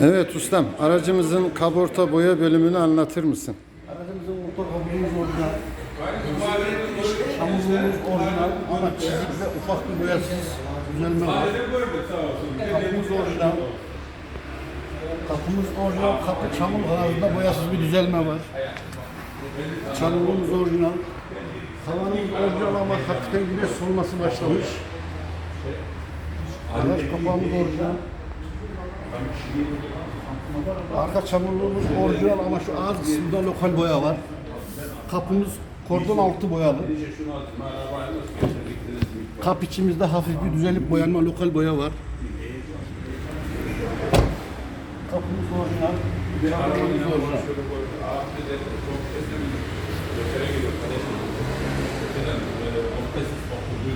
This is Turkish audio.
Evet ustam, aracımızın kaporta boya bölümünü anlatır mısın? Aracımızın motor kabulümüz orijinal. Çamurluğumuz orijinal ama çizik ve ufak bir boyasız düzelme var. Kapımız orijinal. Kapımız orijinal, kapı çamur arasında boyasız bir düzelme var. Çamurluğumuz orijinal. Tavanımız orijinal ama hafiften güneş solması başlamış. Araç kapağımız orijinal. Arka çamurluğumuz orijinal ama şu ağız kısmında lokal boya var. Kapımız kordon altı boyalı. Kap içimizde hafif bir düzelip boyanma lokal boya var. Kapımız orijinal. Çamurluğumuz orijinal.